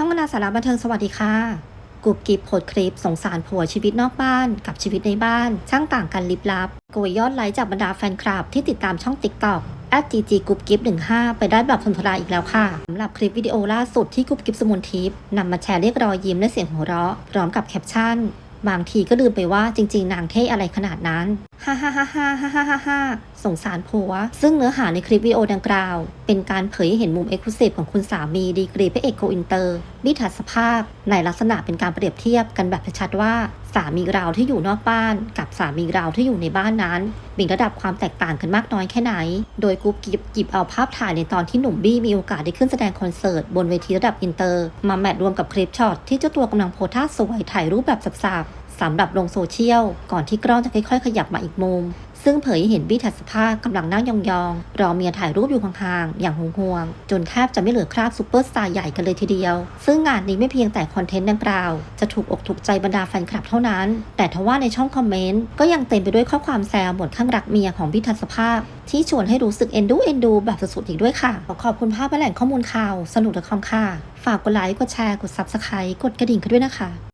ช่างวนาสาระบันเทิงสวัสดีค่ะกุบกิบโพดคลิปสงสารผัวชีวิตนอกบ้านกับชีวิตในบ้าน ช่างต่างกันลิบลับโกยยอดไลค์จากบรรดาแฟนคลับที่ติดตามช่องติ๊กต็อกแอดจีจีกุบกิฟ15ไปได้แบบทนทราอีกแล้วค่ะสำหรับคลิปวิดีโอล่าสุดที่กุบกิฟสมุนทิพย์นำมาแชร์เรียกรอยยิ้มและเสียงหัวเราะ พร้อมกับแคปชั่น บางทีก็ลืมไปว่าจริง ๆ นางเท่อะไรขนาดนั้น ฮ่าฮ่าฮ่าฮ่าฮ่าฮ่าฮ่าสงสารผัว ซึ่งเนื้อหาในคลิปวิดีโอดังกล่าว เป็นการเผยเห็นมุมเอกลักษณ์ของคุณสามีดีกรีพระเอกโกอินเตอร์บิทัศภาพในลักษณะเป็นการเปรียบเทียบกันแบบชัดว่า สามีเราที่อยู่นอกบ้าน กับสามีเราที่อยู่ในบ้านนั้นมีระดับความแตกต่างกันมากน้อยแค่ไหน โดยกรุ๊ปกิบหยิบเอาภาพถ่ายในตอนที่หนุ่มบี้มีโอกาสได้ขึ้นแสดงคอนเสิร์ตบนเวทีระดับอินเตอร์ มาแมทรวมกับคลิปช็อตที่เจ้าตัวกำลังโพท่าสวยถ่ายรูปแบบสับๆสำหรับลงโซเชียลก่อนที่กล้องจะค่อยๆ ขยับมาอีกมุม ซึ่งเผยให้เห็นบี้ทัศภาคกำลังนั่งยองๆ รอเมียถ่ายรูปอยู่ห่างๆ อย่างห่วงๆ จนแทบจะไม่เหลือคราบซูเปอร์สตาร์ใหญ่กันเลยทีเดียว ซึ่งงานนี้ไม่เพียงแต่คอนเทนต์ดังกล่าว จะถูกอกถูกใจบรรดาแฟนคลับเท่านั้น แต่ทว่าในช่องคอมเมนต์ก็ยังเต็มไปด้วยข้อความแซวหมดข้างรักเมียของบี้ทัศภาคที่ชวนให้รู้สึกเอ็นดูเอ็นดูแบบสุดๆอีกด้วยค่ะ ขอขอบคุณภาพและแหล่งข้อมูลข่าวสนุกและคอมค่ะ ฝากกดไลค์ กดแชร์ กด Subscribe กดกระดิ่งกันด้วยนะคะ